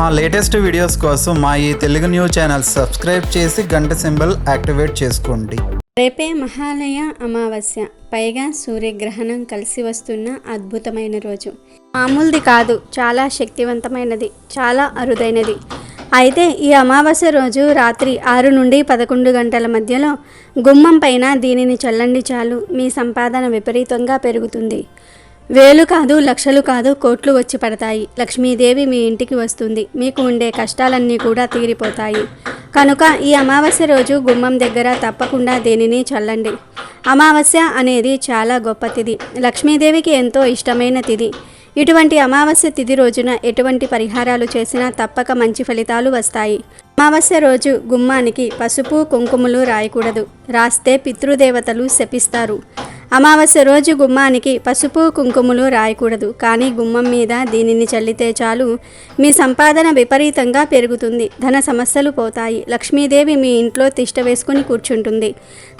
మా latest videos కోసం మా ఈ తెలుగు న్యూస్ ఛానల్ సబ్స్క్రైబ్ చేసి గంట సింబల్ యాక్టివేట్ చేసుకోండి. రేపే మహాలయ అమావాస్య. పైగా సూర్యగ్రహణం కలిసి వస్తున్న అద్భుతమైన రోజు. మామూలుది కాదు చాలా శక్తివంతమైనది చాలా అరుదైనది. అయితే ఈ అమావాస్య రోజు రాత్రి ఆరు నుండి పదకొండు గంటల మధ్యలో గుమ్మం పైన దీనిని చల్లండి చాలు. మీ సంపాదన విపరీతంగా పెరుగుతుంది. వేలు కాదు లక్షలు కాదు కోట్లు వచ్చి పడతాయి. లక్ష్మీదేవి మీ ఇంటికి వస్తుంది. మీకు ఉండే కష్టాలన్నీ కూడా తీరిపోతాయి. కనుక ఈ అమావాస్య రోజు గుమ్మం దగ్గర తప్పకుండా దీనిని చల్లండి. అమావాస్య అనేది చాలా గొప్ప తిథి లక్ష్మీదేవికి ఎంతో ఇష్టమైన తిథి ఇటువంటి అమావాస్య తిథి రోజున ఎటువంటి పరిహారాలు చేసినా తప్పక మంచి ఫలితాలు వస్తాయి. అమావాస్య రోజు గుమ్మానికి పసుపు కుంకుమలు రాయకూడదు. రాస్తే పితృదేవతలు శపిస్తారు. అమావాస్య రోజు గుమ్మానికి పసుపు కుంకుమలు రాయకూడదు. కానీ గుమ్మం మీద దీనిని చల్లితే చాలు. మీ సంపాదన విపరీతంగా పెరుగుతుంది. ధన సమస్యలు పోతాయి. లక్ష్మీదేవి మీ ఇంట్లో తిష్ట వేసుకుని కూర్చుంటుంది.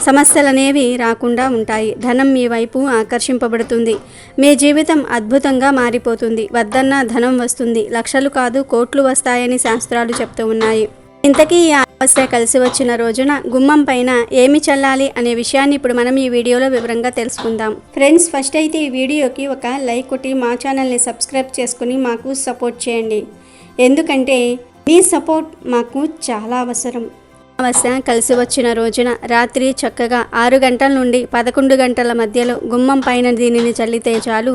సమస్యలనేవి రాకుండా ఉంటాయి. ధనం మీ వైపు ఆకర్షింపబడుతుంది. మీ జీవితం అద్భుతంగా మారిపోతుంది. వద్దన్న ధనం వస్తుంది. లక్షలు కాదు కోట్లు వస్తాయని శాస్త్రాలు చెప్తూ ఉన్నాయి. ఇంతకీ ఈ అమావాస్య కలిసి వచ్చిన రోజున గుమ్మం పైన ఏమి చల్లాలి అనే విషయాన్ని ఇప్పుడు మనం ఈ వీడియోలో వివరంగా తెలుసుకుందాం. ఫ్రెండ్స్ ఫస్ట్ అయితే ఈ వీడియోకి ఒక లైక్ కొట్టి మా ఛానల్ని సబ్స్క్రైబ్ చేసుకుని మాకు సపోర్ట్ చేయండి. ఎందుకంటే మీ సపోర్ట్ మాకు చాలా అవసరం. అమావాస్య కలిసి వచ్చిన రోజున రాత్రి చక్కగా ఆరు గంటల నుండి పదకొండు గంటల మధ్యలో గుమ్మం పైన దీనిని చల్లితే చాలు.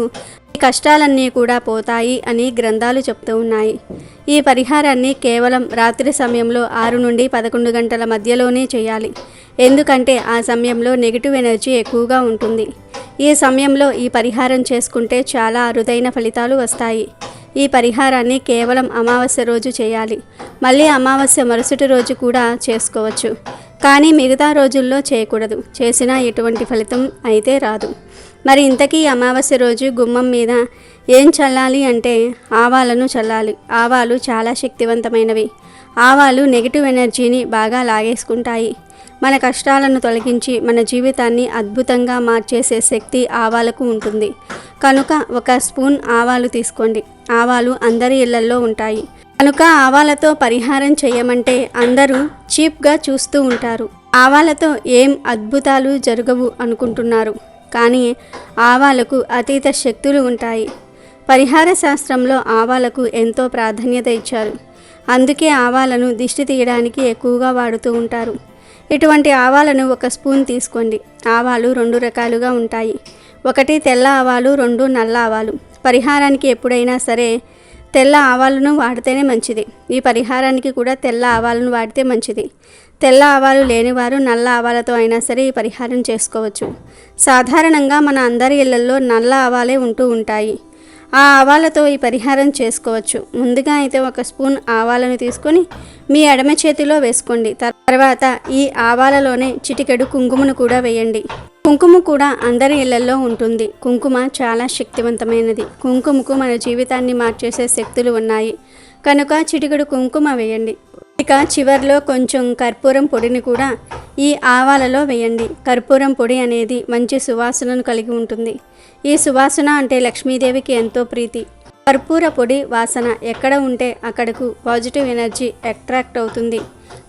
ఈ కష్టాలన్నీ కూడా పోతాయి అని గ్రంథాలు చెప్తూ ఉన్నాయి. ఈ పరిహారాన్ని కేవలం రాత్రి సమయంలో ఆరు నుండి పదకొండు గంటల మధ్యలోనే చేయాలి. ఎందుకంటే ఆ సమయంలో నెగిటివ్ ఎనర్జీ ఎక్కువగా ఉంటుంది. ఈ సమయంలో ఈ పరిహారం చేసుకుంటే చాలా అరుదైన ఫలితాలు వస్తాయి. ఈ పరిహారాన్ని కేవలం అమావాస్య రోజు చేయాలి. మళ్ళీ అమావాస్య మరుసటి రోజు కూడా చేసుకోవచ్చు. కానీ మిగతా రోజుల్లో చేయకూడదు. చేసినా ఎటువంటి ఫలితం అయితే రాదు. మరి ఇంతకీ అమావాస్య రోజు గుమ్మం మీద ఏం చల్లాలి అంటే ఆవాలను చల్లాలి. ఆవాలు చాలా శక్తివంతమైనవి. ఆవాలు నెగిటివ్ ఎనర్జీని బాగా లాగేసుకుంటాయి. మన కష్టాలను తొలగించి మన జీవితాన్ని అద్భుతంగా మార్చేసే శక్తి ఆవాలకు ఉంటుంది. కనుక ఒక స్పూన్ ఆవాలు తీసుకోండి. ఆవాలు అందరి ఇళ్ళల్లో ఉంటాయి. కనుక ఆవాలతో పరిహారం చేయమంటే అందరూ చీప్గా చూస్తూ ఉంటారు. ఆవాలతో ఏం అద్భుతాలు జరగవు అనుకుంటున్నారు. కానీ ఆవాలకు అతీత శక్తులు ఉంటాయి. పరిహార శాస్త్రంలో ఆవాలకు ఎంతో ప్రాధాన్యత ఇచ్చారు. అందుకే ఆవాలను దిష్టి తీయడానికి ఎక్కువగా వాడుతూ ఉంటారు. ఇటువంటి ఆవాలను ఒక స్పూన్ తీసుకోండి. ఆవాలు రెండు రకాలుగా ఉంటాయి. ఒకటి తెల్ల ఆవాలు రెండు నల్ల ఆవాలు. పరిహారానికి ఎప్పుడైనా సరే తెల్ల ఆవాలను వాడితేనే మంచిది. ఈ పరిహారానికి కూడా తెల్ల ఆవాలను వాడితే మంచిది. తెల్ల ఆవాలు లేనివారు నల్ల ఆవాలతో అయినా సరే ఈ పరిహారం చేసుకోవచ్చు. సాధారణంగా మన అందరి ఇళ్ళలో నల్ల ఆవాలే ఉంటూ ఉంటాయి. ఆ ఆవాలతో ఈ పరిహారం చేసుకోవచ్చు. ముందుగా అయితే ఒక స్పూన్ ఆవాలను తీసుకొని మీ ఎడమ చేతిలో వేసుకోండి. తర్వాత ఈ ఆవాలలోనే చిటికెడు కుంకుమను కూడా వేయండి. కుంకుమ కూడా అందరి ఇళ్ళలో ఉంటుంది. కుంకుమ చాలా శక్తివంతమైనది. కుంకుమకు మన జీవితాన్ని మార్చేసే శక్తులు ఉన్నాయి. కనుక చిటికెడు కుంకుమ వేయండి. ఇక చివర్లో కొంచెం కర్పూరం పొడిని కూడా ఈ ఆవాలలో వేయండి. కర్పూరం పొడి అనేది మంచి సువాసనను కలిగి ఉంటుంది. ఈ సువాసన అంటే లక్ష్మీదేవికి ఎంతో ప్రీతి. కర్పూర పొడి వాసన ఎక్కడ ఉంటే అక్కడకు పాజిటివ్ ఎనర్జీ అట్రాక్ట్ అవుతుంది.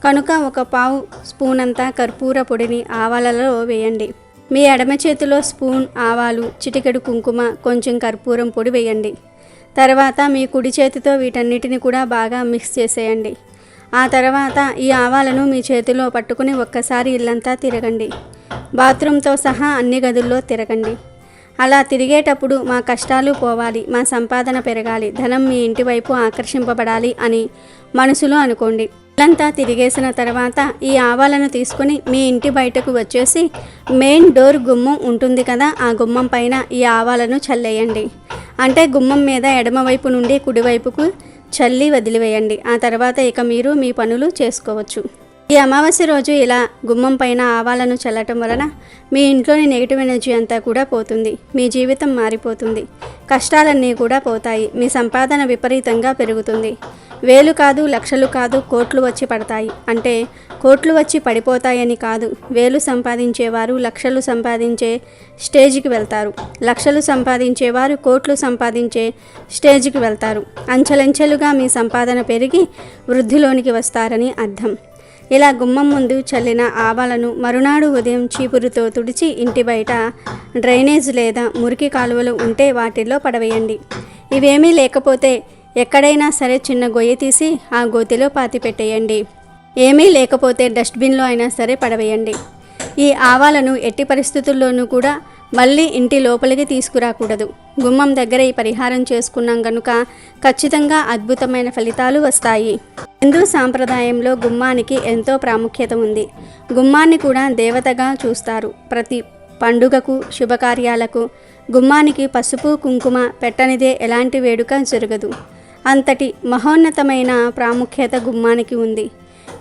కనుక ఒక పావు స్పూన్ అంతా కర్పూర పొడిని ఆవాలలో వేయండి. మీ ఎడమ చేతిలో స్పూన్ ఆవాలు చిటికెడు కుంకుమ కొంచెం కర్పూరం పొడి వేయండి. తర్వాత మీ కుడి చేతితో వీటన్నిటిని కూడా బాగా మిక్స్ చేసేయండి. ఆ తర్వాత ఈ ఆవాలను మీ చేతిలో పట్టుకుని ఒక్కసారి ఇల్లంతా తిరగండి. బాత్రూంతో సహా అన్ని గదుల్లో తిరగండి. అలా తిరిగేటప్పుడు మా కష్టాలు పోవాలి మా సంపాదన పెరగాలి ధనం మీ ఇంటి వైపు ఆకర్షింపబడాలి అని మనసులో అనుకోండి. ఇల్లంతా తిరిగేసిన తర్వాత ఈ ఆవాలను తీసుకుని మీ ఇంటి బయటకు వచ్చేసి మెయిన్ డోర్ గుమ్మం ఉంటుంది కదా ఆ గుమ్మం పైన ఈ ఆవాలను చల్లేయండి. అంటే గుమ్మం మీద ఎడమవైపు నుండి కుడివైపుకు చల్లి వదిలివేయండి. ఆ తర్వాత ఇక మీరు మీ పనులు చేసుకోవచ్చు. ఈ అమావాస్య రోజు ఇలా గుమ్మం పైన ఆవాలను చల్లటం వలన మీ ఇంట్లోని నెగిటివ్ ఎనర్జీ అంతా కూడా పోతుంది. మీ జీవితం మారిపోతుంది. కష్టాలన్నీ కూడా పోతాయి. మీ సంపాదన విపరీతంగా పెరుగుతుంది. వేలు కాదు లక్షలు కాదు కోట్లు వచ్చి పడతాయి. అంటే కోట్లు వచ్చి పడిపోతాయని కాదు. వేలు సంపాదించేవారు లక్షలు సంపాదించే స్టేజ్కి వెళ్తారు. లక్షలు సంపాదించేవారు కోట్లు సంపాదించే స్టేజ్కి వెళ్తారు. అంచెలంచెలుగా మీ సంపాదన పెరిగి వృద్ధిలోనికి వస్తారని అర్థం. ఇలా గుమ్మం ముందు చల్లిన ఆవాలను మరునాడు ఉదయం చీపురుతో తుడిచి ఇంటి బయట డ్రైనేజ్ లేదా మురికి కాలువలు ఉంటే వాటిల్లో పడవేయండి. ఇవేమీ లేకపోతే ఎక్కడైనా సరే చిన్న గొయ్యి తీసి ఆ గోతిలో పాతి పెట్టేయండి. ఏమీ లేకపోతే డస్ట్బిన్లో అయినా సరే పడవేయండి. ఈ ఆవాలను ఎట్టి పరిస్థితుల్లోనూ కూడా మళ్ళీ ఇంటి లోపలికి తీసుకురాకూడదు. గుమ్మం దగ్గర ఈ పరిహారం చేసుకున్నాం గనుక ఖచ్చితంగా అద్భుతమైన ఫలితాలు వస్తాయి. హిందూ సాంప్రదాయంలో గుమ్మానికి ఎంతో ప్రాముఖ్యత ఉంది. గుమ్మాన్ని కూడా దేవతగా చూస్తారు. ప్రతి పండుగకు శుభకార్యాలకు గుమ్మానికి పసుపు కుంకుమ పెట్టనిదే ఎలాంటి వేడుక జరగదు. అంతటి మహోన్నతమైన ప్రాముఖ్యత గుమ్మానికి ఉంది.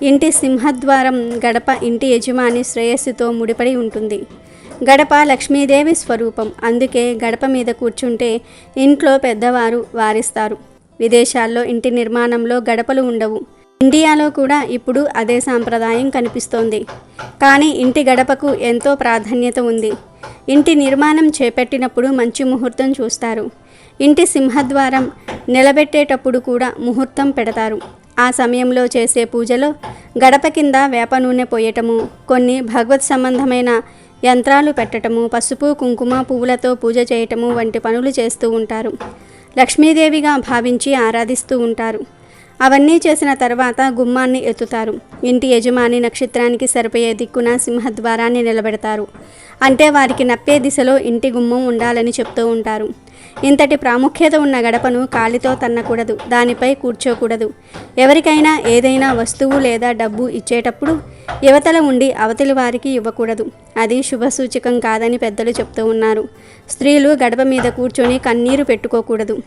ఇంటి సింహద్వారం గడప ఇంటి యజమాని శ్రేయస్సుతో ముడిపడి ఉంటుంది. గడప లక్ష్మీదేవి స్వరూపం. అందుకే గడప మీద కూర్చుంటే ఇంట్లో పెద్దవారు వారిస్తారు. విదేశాల్లో ఇంటి నిర్మాణంలో గడపలు ఉండవు. ఇండియాలో కూడా ఇప్పుడు అదే సాంప్రదాయం కనిపిస్తోంది. కానీ ఇంటి గడపకు ఎంతో ప్రాధాన్యత ఉంది. ఇంటి నిర్మాణం చేపట్టినప్పుడు మంచి ముహూర్తం చూస్తారు. ఇంటి సింహద్వారం నిలబెట్టేటప్పుడు కూడా ముహూర్తం పెడతారు. ఆ సమయంలో చేసే పూజలో గడప కింద వేప నూనె పోయటము కొన్ని భగవత్ సంబంధమైన యంత్రాలు పెట్టటము పసుపు కుంకుమ పువ్వులతో పూజ చేయటము వంటి పనులు చేస్తూ ఉంటారు. లక్ష్మీదేవిగా భావించి ఆరాధిస్తూ ఉంటారు. అవన్నీ చేసిన తర్వాత గుమ్మాన్ని ఎత్తుతారు. ఇంటి యజమాని నక్షత్రానికి సరిపోయే దిక్కున సింహద్వారాన్ని నిలబెడతారు. అంటే వారికి నప్పే దిశలో ఇంటి గుమ్మం ఉండాలని చెప్తూ ఉంటారు. ఇంతటి ప్రాముఖ్యత ఉన్న గడపను కాలితో తన్నకూడదు దానిపై కూర్చోకూడదు. ఎవరికైనా ఏదైనా వస్తువు లేదా డబ్బు ఇచ్చేటప్పుడు యువతల ఉండి అవతలి వారికి ఇవ్వకూడదు. అది శుభసూచకం కాదని పెద్దలు చెప్తూ ఉన్నారు. స్త్రీలు గడప మీద కూర్చొని కన్నీరు పెట్టుకోకూడదు.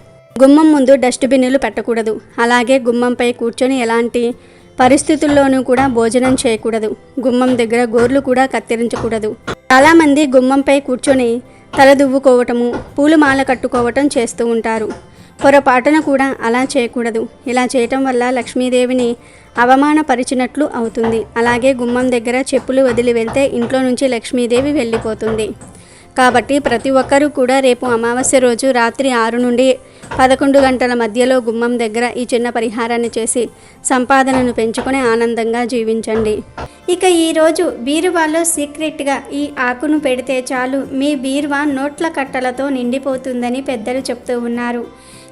గుమ్మం ముందు డస్ట్బిన్లు పెట్టకూడదు. అలాగే గుమ్మంపై కూర్చొని ఎలాంటి పరిస్థితుల్లోనూ కూడా భోజనం చేయకూడదు. గుమ్మం దగ్గర గోర్లు కూడా కత్తిరించకూడదు. చాలామంది గుమ్మంపై కూర్చొని తల దువ్వుకోవటము పూలమాల కట్టుకోవటం చేస్తూ ఉంటారు. పొరపాటున కూడా అలా చేయకూడదు. ఇలా చేయటం వల్ల లక్ష్మీదేవిని అవమానపరిచినట్లు అవుతుంది. అలాగే గుమ్మం దగ్గర చెప్పులు వదిలి వెళ్తే ఇంట్లో నుంచి లక్ష్మీదేవి వెళ్ళిపోతుంది. కాబట్టి ప్రతి ఒక్కరూ కూడా రేపు అమావాస్య రోజు రాత్రి ఆరు నుండి పదకొండు గంటల మధ్యలో గుమ్మం దగ్గర ఈ చిన్న పరిహారాన్ని చేసి సంపాదనను పెంచుకొని ఆనందంగా జీవించండి. ఇక ఈరోజు బీరువాలో సీక్రెట్గా ఈ ఆకును పెడితే చాలు మీ బీరువా నోట్ల కట్టలతో నిండిపోతుందని పెద్దలు చెప్తూ ఉన్నారు.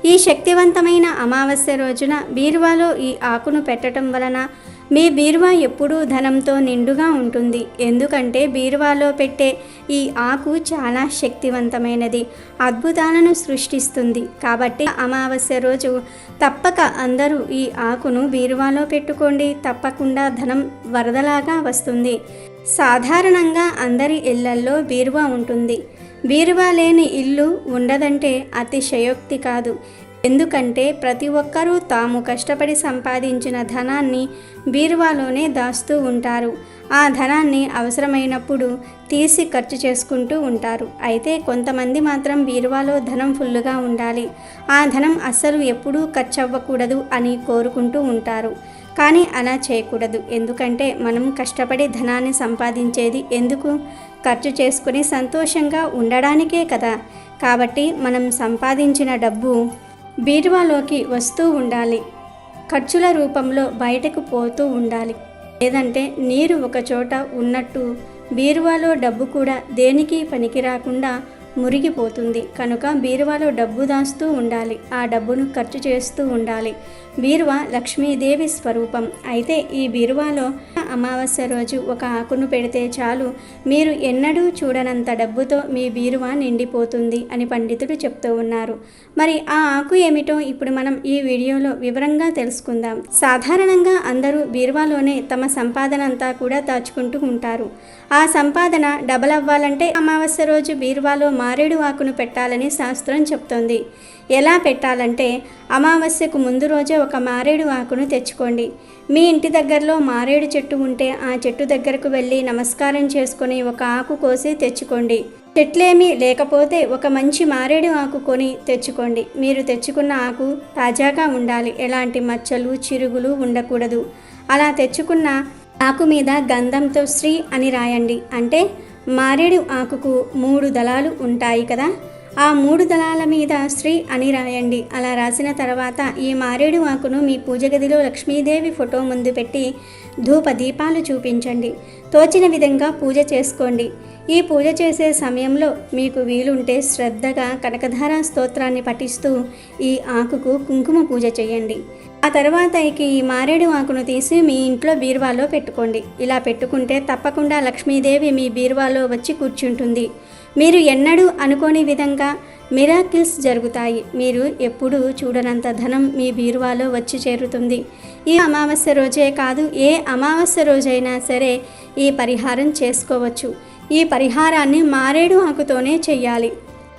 ఈ శక్తివంతమైన అమావాస్య రోజున బీరువాలో ఈ ఆకును పెట్టడం వలన మీ బీరువా ఎప్పుడూ ధనంతో నిండుగా ఉంటుంది. ఎందుకంటే బీరువాలో పెట్టే ఈ ఆకు చాలా శక్తివంతమైనది. అద్భుతాలను సృష్టిస్తుంది. కాబట్టి అమావాస్య రోజు తప్పక అందరూ ఈ ఆకును బీరువాలో పెట్టుకోండి. తప్పకుండా ధనం వరదలాగా వస్తుంది. సాధారణంగా అందరి ఇళ్ళల్లో బీరువా ఉంటుంది. బీరువా లేని ఇల్లు ఉండదంటే అతిశయోక్తి కాదు. ఎందుకంటే ప్రతి ఒక్కరూ తాము కష్టపడి సంపాదించిన ధనాన్ని బీరువాలోనే దాస్తూ ఉంటారు. ఆ ధనాన్ని అవసరమైనప్పుడు తీసి ఖర్చు చేసుకుంటూ ఉంటారు. అయితే కొంతమంది మాత్రం బీరువాలో ధనం ఫుల్లుగా ఉండాలి. ఆ ధనం అస్సలు ఎప్పుడూ ఖర్చు అవ్వకూడదు అని కోరుకుంటూ ఉంటారు. కానీ అలా చేయకూడదు. ఎందుకంటే మనం కష్టపడి ధనాన్ని సంపాదించేది ఎందుకు? ఖర్చు చేసుకుని సంతోషంగా ఉండడానికే కదా. కాబట్టి మనం సంపాదించిన డబ్బు బీరువాలోకి వస్తూ ఉండాలి. ఖర్చుల రూపంలో బయటకు పోతూ ఉండాలి. లేదంటే నీరు ఒకచోట ఉన్నట్టు బీరువాలో డబ్బు కూడా దేనికి పనికి రాకుండా మురిగిపోతుంది. కనుక బీరువాలో డబ్బు దాస్తూ ఉండాలి. ఆ డబ్బును ఖర్చు చేస్తూ ఉండాలి. బీరువా లక్ష్మీదేవి స్వరూపం. అయితే ఈ బీరువాలో అమావాస్య రోజు ఒక ఆకును పెడితే చాలు. మీరు ఎన్నడూ చూడనంత డబ్బుతో మీ బీరువా నిండిపోతుంది అని పండితులు చెప్తూ ఉన్నారు. మరి ఆ ఆకు ఏమిటో ఇప్పుడు మనం ఈ వీడియోలో వివరంగా తెలుసుకుందాం. సాధారణంగా అందరూ బీరువాలోనే తమ సంపాదన అంతా కూడా దాచుకుంటూ ఉంటారు. ఆ సంపాదన డబల్ అవ్వాలంటే అమావాస్య రోజు బీరువాలో మారేడు ఆకును పెట్టాలని శాస్త్రం చెప్తోంది. ఎలా పెట్టాలంటే అమావాస్యకు ముందు రోజే ఒక మారేడు ఆకును తెచ్చుకోండి. మీ ఇంటి దగ్గరలో మారేడు చెట్టు ఉంటే ఆ చెట్టు దగ్గరకు వెళ్ళి నమస్కారం చేసుకొని ఒక ఆకు కోసి తెచ్చుకోండి. చెట్లేమీ లేకపోతే ఒక మంచి మారేడు ఆకు కొని తెచ్చుకోండి. మీరు తెచ్చుకున్న ఆకు తాజాగా ఉండాలి. ఎలాంటి మచ్చలు చిరుగులు ఉండకూడదు. అలా తెచ్చుకున్న ఆకు మీద గంధంతో శ్రీ అని రాయండి. అంటే మారేడు ఆకుకు మూడు దళాలు ఉంటాయి కదా? ఆ మూడు దళాల మీద శ్రీ అని రాయండి. అలా రాసిన తర్వాత ఈ మారేడు ఆకును మీ పూజ గదిలో లక్ష్మీదేవి ఫోటో ముందు పెట్టి ధూప దీపాలు చూపించండి. తోచిన విధంగా పూజ చేసుకోండి. ఈ పూజ చేసే సమయంలో మీకు వీలుంటే శ్రద్ధగా కనకధార స్తోత్రాన్ని పఠిస్తూ ఈ ఆకుకు కుంకుమ పూజ చేయండి. ఆ తర్వాత ఇక ఈ మారేడు ఆకును తీసి మీ ఇంట్లో బీరువాలో పెట్టుకోండి. ఇలా పెట్టుకుంటే తప్పకుండా లక్ష్మీదేవి మీ బీరువాలో వచ్చి కూర్చుంటుంది. మీరు ఎన్నడూ అనుకోని విధంగా మిరాకిల్స్ జరుగుతాయి. మీరు ఎప్పుడూ చూడనంత ధనం మీ బీరువాలో వచ్చి చేరుతుంది. ఈ అమావాస్య రోజే కాదు ఏ అమావాస్య రోజైనా సరే ఈ పరిహారం చేసుకోవచ్చు. ఈ పరిహారాన్ని మారేడు ఆకుతోనే చెయ్యాలి.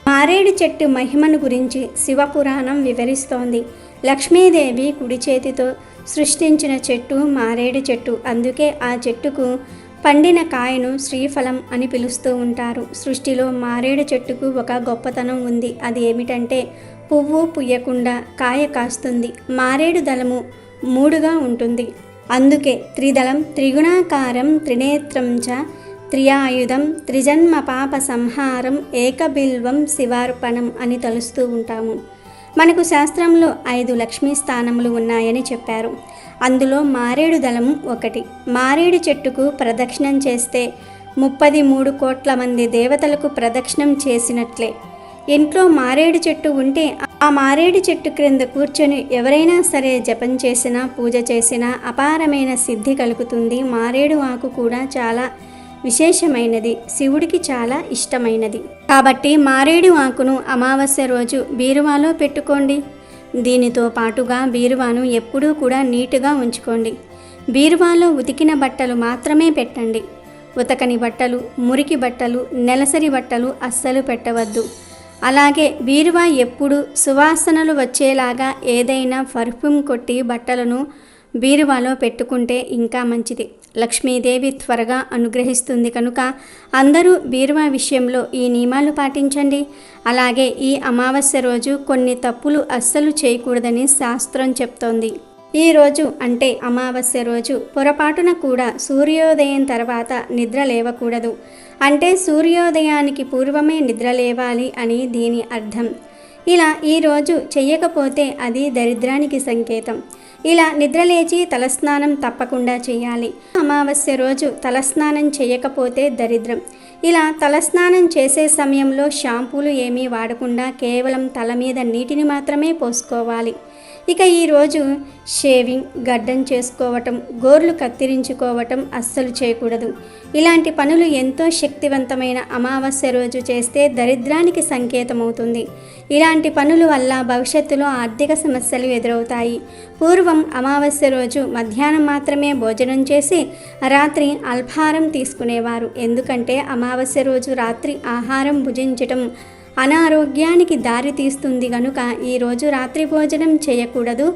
మారేడు చెట్టు మహిమను గురించి శివపురాణం వివరిస్తోంది. లక్ష్మీదేవి కుడి చేతితో సృష్టించిన చెట్టు మారేడు చెట్టు. అందుకే ఆ చెట్టుకు పండిన కాయను శ్రీఫలం అని పిలుస్తూ ఉంటారు. సృష్టిలో మారేడు చెట్టుకు ఒక గొప్పతనం ఉంది. అది ఏమిటంటే పువ్వు పుయ్యకుండా కాయ కాస్తుంది. మారేడు దళము మూడుగా ఉంటుంది. అందుకే త్రిదళం త్రిగుణాకారం త్రినేత్రం చ త్రియాయుధం త్రిజన్మ పాప సంహారం ఏకబిల్వం శివార్పణం అని తలుస్తూ ఉంటాము. మనకు శాస్త్రంలో ఐదు లక్ష్మీ స్థానములు ఉన్నాయని చెప్పారు. అందులో మారేడు దళం ఒకటి. మారేడు చెట్టుకు ప్రదక్షిణం చేస్తే ముప్పది మూడు కోట్ల మంది దేవతలకు ప్రదక్షిణం చేసినట్లే. ఇంట్లో మారేడు చెట్టు ఉంటే ఆ మారేడు చెట్టు క్రింద కూర్చొని ఎవరైనా సరే జపం చేసినా పూజ చేసినా అపారమైన సిద్ధి కలుగుతుంది. మారేడు ఆకు కూడా చాలా విశేషమైనది. శివుడికి చాలా ఇష్టమైనది. కాబట్టి మారేడు ఆకును అమావాస్య రోజు బీరువాలో పెట్టుకోండి. దీనితో పాటుగా బీరువాను ఎప్పుడూ కూడా నీటుగా ఉంచుకోండి. బీరువాలో ఉతికిన బట్టలు మాత్రమే పెట్టండి. ఉతకని బట్టలు మురికి బట్టలు నెలసరి బట్టలు అస్సలు పెట్టవద్దు. అలాగే బీరువా ఎప్పుడు సువాసనలు వచ్చేలాగా ఏదైనా పర్ఫ్యూమ్ కొట్టి బట్టలను బీరువాలో పెట్టుకుంటే ఇంకా మంచిది. లక్ష్మీదేవి త్వరగా అనుగ్రహిస్తుంది కనుక అందరూ బీరువా విషయంలో ఈ నియమాలు పాటించండి. అలాగే ఈ అమావాస్య రోజు కొన్ని తప్పులు అస్సలు చేయకూడదని శాస్త్రం చెప్తోంది. ఈ రోజు అంటే అమావాస్య రోజు పొరపాటున కూడా సూర్యోదయం తర్వాత నిద్ర లేవకూడదు. అంటే సూర్యోదయానికి పూర్వమే నిద్ర లేవాలి అని దీని అర్థం. ఇలా ఈరోజు చెయ్యకపోతే అది దరిద్రానికి సంకేతం. ఇలా నిద్రలేచి తలస్నానం తప్పకుండా చేయాలి. అమావాస్య రోజు తలస్నానం చేయకపోతే దరిద్రం. ఇలా తలస్నానం చేసే సమయంలో షాంపూలు ఏమీ వాడకుండా కేవలం తల మీద నీటిని మాత్రమే పోసుకోవాలి. ఇక ఈరోజు షేవింగ్ గడ్డం చేసుకోవటం గోర్లు కత్తిరించుకోవటం అస్సలు చేయకూడదు. ఇలాంటి పనులు ఎంతో శక్తివంతమైన అమావాస్య రోజు చేస్తే దరిద్రానికి సంకేతమవుతుంది. ఇలాంటి పనుల వల్ల భవిష్యత్తులో ఆర్థిక సమస్యలు ఎదురవుతాయి. పూర్వం అమావాస్య రోజు మధ్యాహ్నం మాత్రమే భోజనం చేసి రాత్రి అల్పాహారం తీసుకునేవారు. ఎందుకంటే అమావాస్య రోజు రాత్రి ఆహారం భుజించటం అనారోగ్యానికి దారితీస్తుంది కనుక గనుక ఈరోజు రాత్రి భోజనం చేయకూడదు.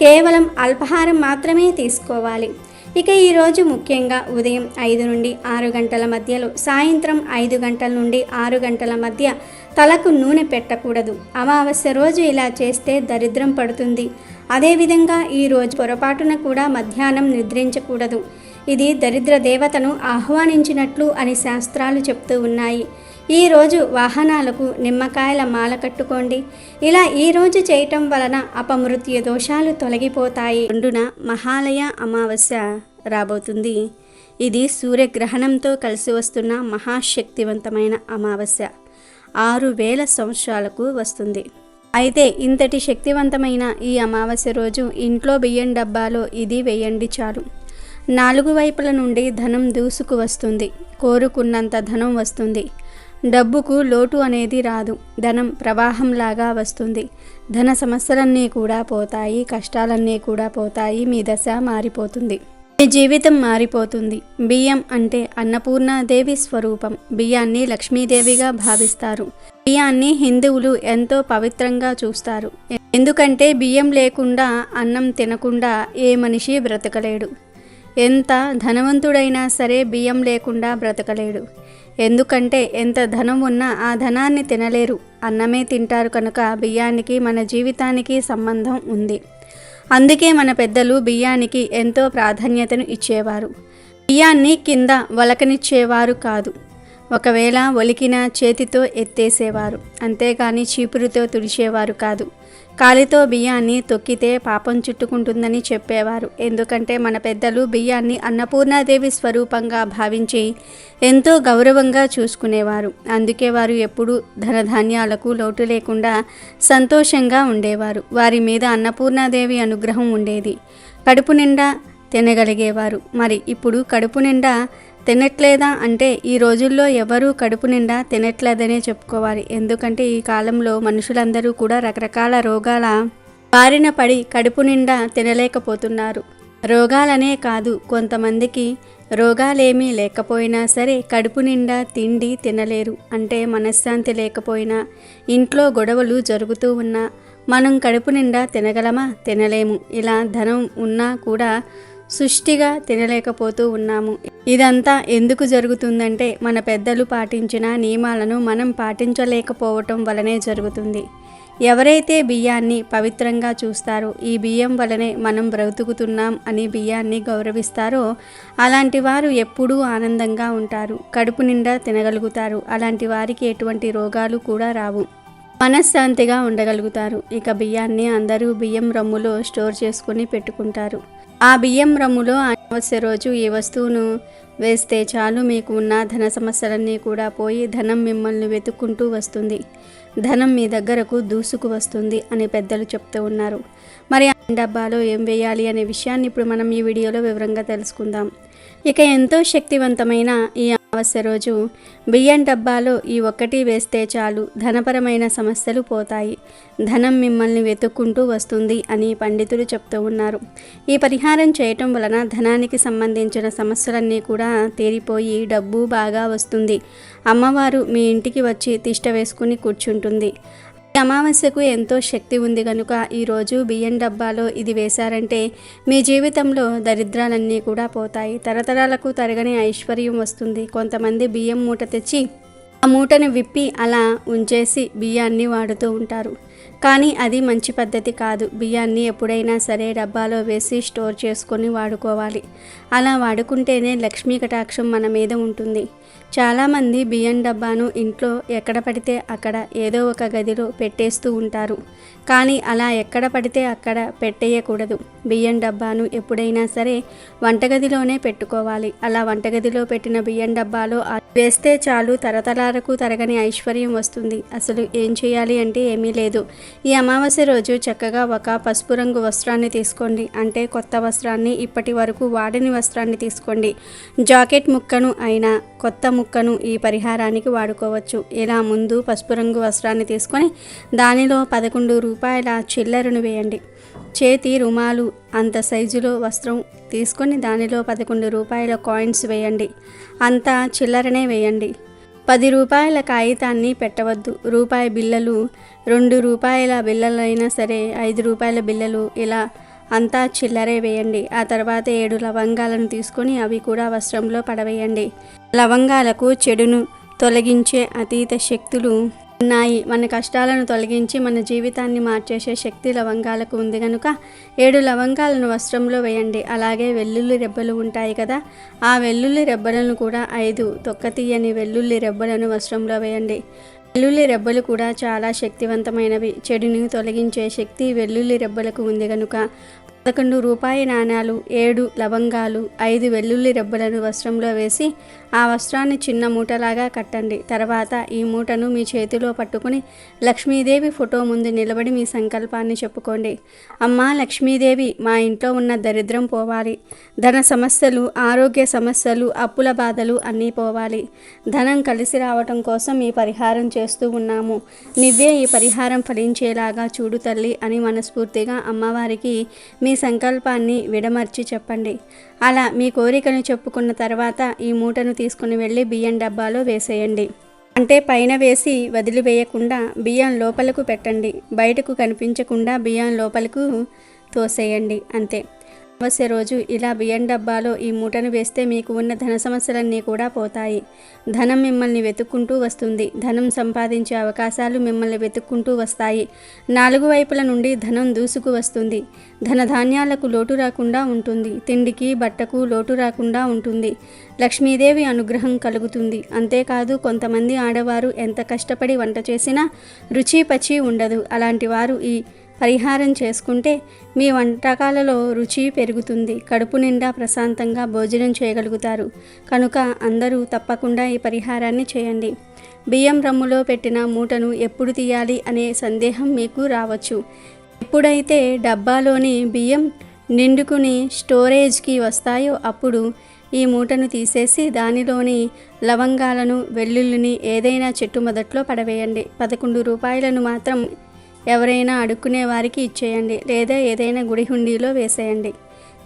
కేవలం అల్పాహారం మాత్రమే తీసుకోవాలి. ఇక ఈరోజు ముఖ్యంగా ఉదయం ఐదు నుండి ఆరు గంటల మధ్యలో సాయంత్రం ఐదు గంటల నుండి ఆరు గంటల మధ్య తలకు నూనె పెట్టకూడదు. అమావాస్య రోజు ఇలా చేస్తే దరిద్రం పడుతుంది. అదేవిధంగా ఈ రోజు పొరపాటున కూడా మధ్యాహ్నం నిద్రించకూడదు. ఇది దరిద్ర దేవతను ఆహ్వానించినట్లు అని శాస్త్రాలు చెప్తూ ఉన్నాయి. ఈరోజు వాహనాలకు నిమ్మకాయల మాల కట్టుకోండి. ఇలా ఈ రోజు చేయటం వలన అపమృత్యు దోషాలు తొలగిపోతాయి. రెండున మహాలయ అమావాస్య రాబోతుంది. ఇది సూర్యగ్రహణంతో కలిసి వస్తున్న మహాశక్తివంతమైన అమావాస్య. ఆరు వేల సంవత్సరాలకు వస్తుంది. అయితే ఇంతటి శక్తివంతమైన ఈ అమావాస్య రోజు ఇంట్లో బియ్యం డబ్బాలో ఇది వేయండి చాలు. నాలుగు వైపుల నుండి ధనం దూసుకు వస్తుంది. కోరుకున్నంత ధనం వస్తుంది. డబ్బుకు లోటు అనేది రాదు. ధనం ప్రవాహంలాగా వస్తుంది. ధన సమస్యలన్నీ కూడా పోతాయి కష్టాలన్నీ కూడా పోతాయి మీ దశ మారిపోతుంది. మీ జీవితం మారిపోతుంది. బియ్యం అంటే అన్నపూర్ణాదేవి స్వరూపం. బియ్యాన్ని లక్ష్మీదేవిగా భావిస్తారు. బియ్యాన్ని హిందువులు ఎంతో పవిత్రంగా చూస్తారు. ఎందుకంటే బియ్యం లేకుండా అన్నం తినకుండా ఏ మనిషి బ్రతకలేడు. ఎంత ధనవంతుడైనా సరే బియ్యం లేకుండా బ్రతకలేడు. ఎందుకంటే ఎంత ధనం ఉన్నా ఆ ధనాన్ని తినలేరు. అన్నమే తింటారు కనుక బియ్యానికి మన జీవితానికి సంబంధం ఉంది. అందుకే మన పెద్దలు బియ్యానికి ఎంతో ప్రాధాన్యతను ఇచ్చేవారు. బియ్యాన్ని కింద వలకనిచ్చేవారు కాదు. ఒకవేళ ఒలికిన చేతితో ఎత్తేసేవారు. అంతేగాని చీపురుతో తుడిచేవారు కాదు. కాలితో బియ్యాన్ని తొక్కితే పాపం చుట్టుకుంటుందని చెప్పేవారు. ఎందుకంటే మన పెద్దలు బియ్యాన్ని అన్నపూర్ణాదేవి స్వరూపంగా భావించి ఎంతో గౌరవంగా చూసుకునేవారు. అందుకే వారు ఎప్పుడూ ధనధాన్యాలకు లోటు లేకుండా సంతోషంగా ఉండేవారు. వారి మీద అన్నపూర్ణాదేవి అనుగ్రహం ఉండేది. కడుపు నిండా తినగలిగేవారు. మరి ఇప్పుడు కడుపు నిండా తినట్లేదా అంటే ఈ రోజుల్లో ఎవరూ కడుపు నిండా తినట్లేదనే చెప్పుకోవాలి. ఎందుకంటే ఈ కాలంలో మనుషులందరూ కూడా రకరకాల రోగాల బారిన పడి కడుపు నిండా తినలేకపోతున్నారు. రోగాలనే కాదు కొంతమందికి రోగాలేమీ లేకపోయినా సరే కడుపు నిండా తిండి తినలేరు. అంటే మనశ్శాంతి లేకపోయినా ఇంట్లో గొడవలు జరుగుతూ ఉన్నా మనం కడుపు నిండా తినగలమా? తినలేము. ఇలా ధనం ఉన్నా కూడా సుష్టిగా తినలేకపోతూ ఉన్నాము. ఇదంతా ఎందుకు జరుగుతుందంటే మన పెద్దలు పాటించిన నియమాలను మనం పాటించలేకపోవటం వలనే జరుగుతుంది. ఎవరైతే బియ్యాన్ని పవిత్రంగా చూస్తారో ఈ బియ్యం వలనే మనం బ్రతుకుతున్నాం అని బియ్యాన్ని గౌరవిస్తారో అలాంటి వారు ఎప్పుడూ ఆనందంగా ఉంటారు కడుపు నిండా తినగలుగుతారు. అలాంటి వారికి ఎటువంటి రోగాలు కూడా రావు. మనశ్శాంతిగా ఉండగలుగుతారు. ఇక బియ్యాన్ని అందరూ బియ్యం రమ్ములో స్టోర్ చేసుకుని పెట్టుకుంటారు. ఆ బియ్యం రమ్ములో అమావాస్య రోజు ఈ వస్తువును వేస్తే చాలు. మీకు ఉన్న ధన సమస్యలన్నీ కూడా పోయి ధనం మిమ్మల్ని వెతుక్కుంటూ వస్తుంది. ధనం మీ దగ్గరకు దూసుకు వస్తుంది అని పెద్దలు చెప్తూ ఉన్నారు. మరి ఆ డబ్బాలో ఏం వేయాలి అనే విషయాన్ని ఇప్పుడు మనం ఈ వీడియోలో వివరంగా తెలుసుకుందాం. ఇక ఎంతో శక్తివంతమైన ఈ అమావాస్య రోజు బియ్యం డబ్బాలో ఈ ఒక్కటి వేస్తే చాలు ధనపరమైన సమస్యలు పోతాయి. ధనం మిమ్మల్ని వెతుక్కుంటూ వస్తుంది అని పండితులు చెప్తూ ఉన్నారు. ఈ పరిహారం చేయటం వలన ధనానికి సంబంధించిన సమస్యలన్నీ కూడా తీరిపోయి డబ్బు బాగా వస్తుంది. అమ్మవారు మీ ఇంటికి వచ్చి తిష్ట వేసుకుని కూర్చుంటుంది. అమావాస్యకు ఎంతో శక్తి ఉంది కనుక ఈరోజు బియ్యం డబ్బాలో ఇది వేశారంటే మీ జీవితంలో దరిద్రాలన్నీ కూడా పోతాయి. తరతరాలకు తరగని ఐశ్వర్యం వస్తుంది. కొంతమంది బియ్యం మూట తెచ్చి ఆ మూటను విప్పి అలా ఉంచేసి బియ్యాన్ని వాడుతూ ఉంటారు. కానీ అది మంచి పద్ధతి కాదు. బియ్యాన్ని ఎప్పుడైనా సరే డబ్బాలో వేసి స్టోర్ చేసుకొని వాడుకోవాలి. అలా వాడుకుంటేనే లక్ష్మీ కటాక్షం మన మీద ఉంటుంది. చాలామంది బియ్యం డబ్బాను ఇంట్లో ఎక్కడ పడితే అక్కడ ఏదో ఒక గదిలో పెట్టేస్తూ ఉంటారు. కానీ అలా ఎక్కడ పడితే అక్కడ పెట్టేయకూడదు. బియ్యం డబ్బాను ఎప్పుడైనా సరే వంటగదిలోనే పెట్టుకోవాలి. అలా వంటగదిలో పెట్టిన బియ్యం డబ్బాలో వేస్తే చాలు తరతరాలకు తరగని ఐశ్వర్యం వస్తుంది. అసలు ఏం చేయాలి అంటే ఏమీ లేదు. ఈ అమావాస్య రోజు చక్కగా ఒక పసుపు రంగు వస్త్రాన్ని తీసుకోండి. అంటే కొత్త వస్త్రాన్ని ఇప్పటి వరకు వాడని వస్త్రాన్ని తీసుకోండి. జాకెట్ ముక్కను అయినా కొత్త ముక్కను ఈ పరిహారానికి వాడుకోవచ్చు. ఇలా ముందు పసుపు రంగు వస్త్రాన్ని తీసుకొని దానిలో పదకొండు రూపాయల చిల్లరను వేయండి. చేతి రుమాలు అంత సైజులో వస్త్రం తీసుకొని దానిలో పదకొండు రూపాయల కాయిన్స్ వేయండి. అంత చిల్లరనే వేయండి. పది రూపాయల కాగితాన్ని పెట్టవద్దు. రూపాయి బిల్లలు రెండు రూపాయల బిల్లలైనా సరే ఐదు రూపాయల బిల్లలు ఇలా అంతా చిల్లరే వేయండి. ఆ తర్వాత ఏడు లవంగాలను తీసుకొని అవి కూడా వస్త్రంలో పడవేయండి. లవంగాలకు చెడును తొలగించే అతీత శక్తులు ఉన్నాయి. మన కష్టాలను తొలగించి మన జీవితాన్ని మార్చేసే శక్తి లవంగాలకు ఉంది కనుక ఏడు లవంగాలను వస్త్రంలో వేయండి. అలాగే వెల్లుల్లి రెబ్బలు ఉంటాయి కదా ఆ వెల్లుల్లి రెబ్బలను కూడా ఐదు తొక్కతీయని వెల్లుల్లి రెబ్బలను వస్త్రంలో వేయండి. వెల్లుల్లి రెబ్బలు కూడా చాలా శక్తివంతమైనవి. చెడుని తొలగించే శక్తి వెల్లుల్లి రెబ్బలకు ఉంది కనుక పదకొండు రూపాయి నాణాలు ఏడు లవంగాలు ఐదు వెల్లుల్లి రెబ్బలను వస్త్రంలో వేసి ఆ వస్త్రాన్ని చిన్న మూటలాగా కట్టండి. తర్వాత ఈ మూటను మీ చేతిలో పట్టుకుని లక్ష్మీదేవి ఫోటో ముందు నిలబడి మీ సంకల్పాన్ని చెప్పుకోండి. అమ్మా లక్ష్మీదేవి మా ఇంట్లో ఉన్న దరిద్రం పోవాలి. ధన సమస్యలు ఆరోగ్య సమస్యలు అప్పుల బాధలు అన్నీ పోవాలి. ధనం కలిసి రావటం కోసం ఈ పరిహారం చేస్తూ ఉన్నాము. నువ్వే ఈ పరిహారం ఫలించేలాగా చూడు తల్లి అని మనస్ఫూర్తిగా అమ్మవారికి మీ సంకల్పాన్ని విడమర్చి చెప్పండి. అలా మీ కోరికను చెప్పుకున్న తర్వాత ఈ మూటను తీసుకుని వెళ్ళి బియ్యం డబ్బాలో వేసేయండి. అంటే పైన వేసి వదిలివేయకుండా బియ్యం లోపలకు పెట్టండి. బయటకు కనిపించకుండా బియ్యం లోపలకు తోసేయండి. అంతే. అమావాస్య రోజు ఇలా బియ్యం డబ్బాలో ఈ మూటను వేస్తే మీకు ఉన్న ధన సమస్యలన్నీ కూడా పోతాయి. ధనం మిమ్మల్ని వెతుక్కుంటూ వస్తుంది. ధనం సంపాదించే అవకాశాలు మిమ్మల్ని వెతుక్కుంటూ వస్తాయి. నాలుగు వైపుల నుండి ధనం దూసుకు వస్తుంది. ధనధాన్యాలకు లోటు రాకుండా ఉంటుంది. తిండికి బట్టకు లోటు రాకుండా ఉంటుంది. లక్ష్మీదేవి అనుగ్రహం కలుగుతుంది. అంతేకాదు కొంతమంది ఆడవారు ఎంత కష్టపడి వంట చేసినా రుచి పచి ఉండదు. అలాంటి వారు ఈ పరిహారం చేసుకుంటే మీ వంటకాలలో రుచి పెరుగుతుంది. కడుపు నిండా ప్రశాంతంగా భోజనం చేయగలుగుతారు. కనుక అందరూ తప్పకుండా ఈ పరిహారాన్ని చేయండి. బియ్యం రమ్ములో పెట్టిన మూటను ఎప్పుడు తీయాలి అనే సందేహం మీకు రావచ్చు. ఎప్పుడైతే డబ్బాలోని బియ్యం నిండుకుని స్టోరేజ్కి వస్తాయో అప్పుడు ఈ మూటను తీసేసి దానిలోని లవంగాలను వెల్లుల్లిని ఏదైనా చెట్టు మొదట్లో పడవేయండి. పదకొండు రూపాయలను మాత్రం ఎవరైనా అడుక్కునే వారికి ఇచ్చేయండి లేదా ఏదైనా గుడి హుండీలో వేసేయండి.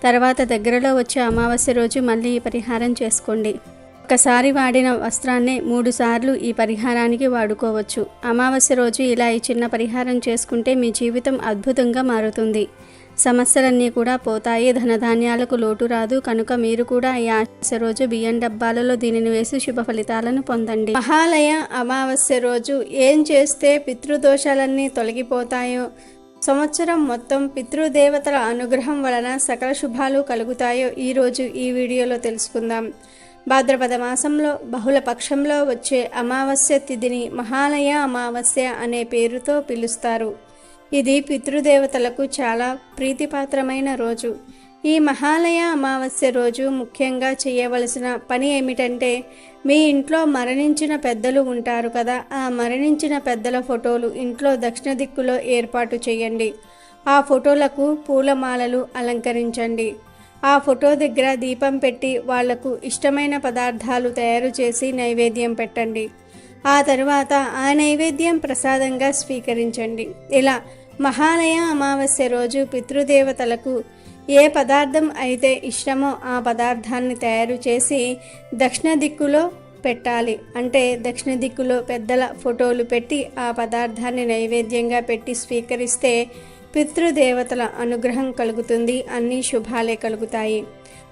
తర్వాత దగ్గరలో వచ్చే అమావాస్య రోజు మళ్ళీ ఈ పరిహారం చేసుకోండి. ఒక్కసారి వాడిన వస్త్రాన్నే మూడుసార్లు ఈ పరిహారానికి వాడుకోవచ్చు. అమావాస్య రోజు ఇలా ఈ చిన్న పరిహారం చేసుకుంటే మీ జీవితం అద్భుతంగా మారుతుంది. సమస్యలన్నీ కూడా పోతాయి. ధనధాన్యాలకు లోటు రాదు. కనుక మీరు కూడా ఈ అమావాస్య రోజు బియ్యం డబ్బాలలో దీనిని వేసి శుభ ఫలితాలను పొందండి. మహాలయ అమావాస్య రోజు ఏం చేస్తే పితృదోషాలన్నీ తొలగిపోతాయో సంవత్సరం మొత్తం పితృదేవతల అనుగ్రహం వలన సకల శుభాలు కలుగుతాయో ఈరోజు ఈ వీడియోలో తెలుసుకుందాం. భాద్రపద మాసంలో బహుళ పక్షంలో వచ్చే అమావాస్య తిథిని మహాలయ అమావాస్య అనే పేరుతో పిలుస్తారు. ఇది పితృదేవతలకు చాలా ప్రీతిపాత్రమైన రోజు. ఈ మహాలయ అమావాస్య రోజు ముఖ్యంగా చేయవలసిన పని ఏమిటంటే మీ ఇంట్లో మరణించిన పెద్దలు ఉంటారు కదా ఆ మరణించిన పెద్దల ఫోటోలు ఇంట్లో దక్షిణ దిక్కులో ఏర్పాటు చేయండి. ఆ ఫోటోలకు పూలమాలలు అలంకరించండి. ఆ ఫోటో దగ్గర దీపం పెట్టి వాళ్ళకు ఇష్టమైన పదార్థాలు తయారు చేసి నైవేద్యం పెట్టండి. ఆ తరువాత ఆ నైవేద్యం ప్రసాదంగా స్వీకరించండి. ఇలా మహాలయ అమావాస్య రోజు పితృదేవతలకు ఏ పదార్థం అయితే ఇష్టమో ఆ పదార్థాన్ని తయారు చేసి దక్షిణ దిక్కులో పెట్టాలి. అంటే దక్షిణ దిక్కులో పెద్దల ఫోటోలు పెట్టి ఆ పదార్థాన్ని నైవేద్యంగా పెట్టి స్వీకరిస్తే పితృదేవతల అనుగ్రహం కలుగుతుంది అన్ని శుభాలే కలుగుతాయి.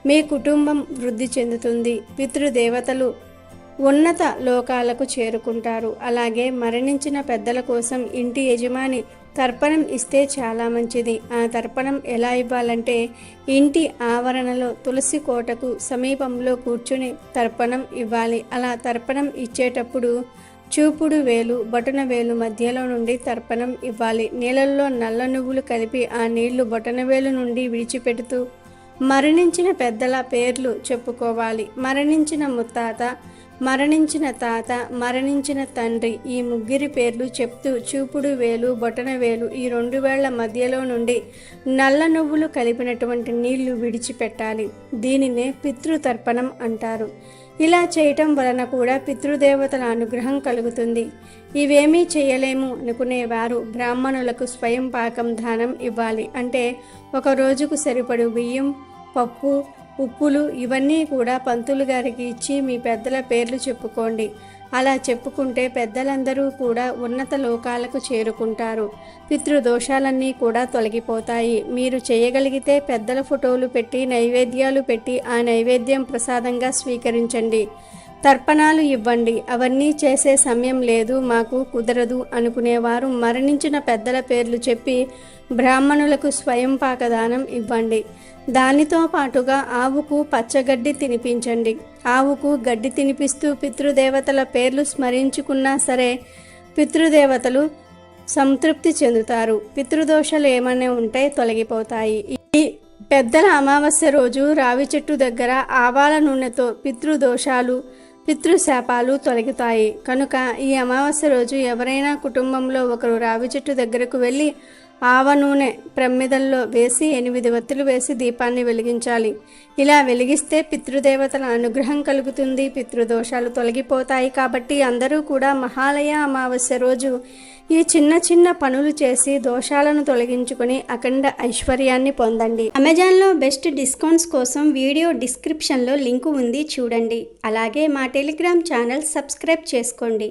మీ కుటుంబం వృద్ధి చెందుతుంది. పితృదేవతలు ఉన్నత లోకాలకు చేరుకుంటారు. అలాగే మరణించిన పెద్దల కోసం ఇంటి యజమాని తర్పణం ఇస్తే చాలా మంచిది. ఆ తర్పణం ఎలా ఇవ్వాలంటే ఇంటి ఆవరణలో తులసి కోటకు సమీపంలో కూర్చుని తర్పణం ఇవ్వాలి. అలా తర్పణం ఇచ్చేటప్పుడు చూపుడు వేలు బొటన వేలు మధ్యలో నుండి తర్పణం ఇవ్వాలి. నీళ్ళల్లో నల్ల నువ్వులు కలిపి ఆ నీళ్ళు బొటన వేలు నుండి విడిచిపెడుతూ మరణించిన పెద్దల పేర్లు చెప్పుకోవాలి. మరణించిన ముత్తాత మరణించిన తాత మరణించిన తండ్రి ఈ ముగ్గురి పేర్లు చెప్తూ చూపుడు వేలు బొటన వేలు ఈ రెండు వేళ్ళ మధ్యలో నుండి నల్ల నువ్వులు కలిపినటువంటి నీళ్ళు విడిచిపెట్టాలి. దీనినే పితృతర్పణం అంటారు. ఇలా చేయటం వలన కూడా పితృదేవతల అనుగ్రహం కలుగుతుంది. ఇవేమీ చేయలేము అనుకునేవారు బ్రాహ్మణులకు స్వయం పాకం దానం ఇవ్వాలి. అంటే ఒక రోజుకు సరిపడు బియ్యం పప్పు ఉప్పులు ఇవన్నీ కూడా పంతులు గారికి ఇచ్చి మీ పెద్దల పేర్లు చెప్పుకోండి. అలా చెప్పుకుంటే పెద్దలందరూ కూడా ఉన్నత లోకాలకు చేరుకుంటారు. పితృదోషాలన్నీ కూడా తొలగిపోతాయి. మీరు చేయగలిగితే పెద్దల ఫోటోలు పెట్టి నైవేద్యాలు పెట్టి ఆ నైవేద్యం ప్రసాదంగా స్వీకరించండి. తర్పణాలు ఇవ్వండి. అవన్నీ చేసే సమయం లేదు మాకు కుదరదు అనుకునేవారు మరణించిన పెద్దల పేర్లు చెప్పి బ్రాహ్మణులకు స్వయంపాక దానం ఇవ్వండి. దానితో పాటుగా ఆవుకు పచ్చగడ్డి తినిపించండి. ఆవుకు గడ్డి తినిపిస్తూ పితృదేవతల పేర్లు స్మరించుకున్నా సరే పితృదేవతలు సంతృప్తి చెందుతారు. పితృదోషాలు ఏమైనా ఉంటే తొలగిపోతాయి. ఈ పెద్దల అమావాస్య రోజు రావి చెట్టు దగ్గర ఆవాల నూనెతో పితృదోషాలు పితృశాపాలు తొలగుతాయి. కనుక ఈ అమావాస్య రోజు ఎవరైనా కుటుంబంలో ఒకరు రావి చెట్టు దగ్గరకు వెళ్ళి ఆవ నూనె ప్రమ్మిదంలో వేసి ఎనిమిది వత్తులు వేసి దీపాన్ని వెలిగించాలి. ఇలా వెలిగిస్తే పితృదేవతల అనుగ్రహం కలుగుతుంది. పితృదోషాలు తొలగిపోతాయి కాబట్టి అందరూ కూడా మహాలయ అమావాస్య రోజు ఈ చిన్న చిన్న పనులు చేసి దోషాలను తొలగించుకుని అఖండ ఐశ్వర్యాన్ని పొందండి. అమెజాన్లో బెస్ట్ డిస్కౌంట్స్ కోసం వీడియో డిస్క్రిప్షన్లో లింకు ఉంది. చూడండి. అలాగే మా టెలిగ్రామ్ ఛానల్ సబ్స్క్రైబ్ చేసుకోండి.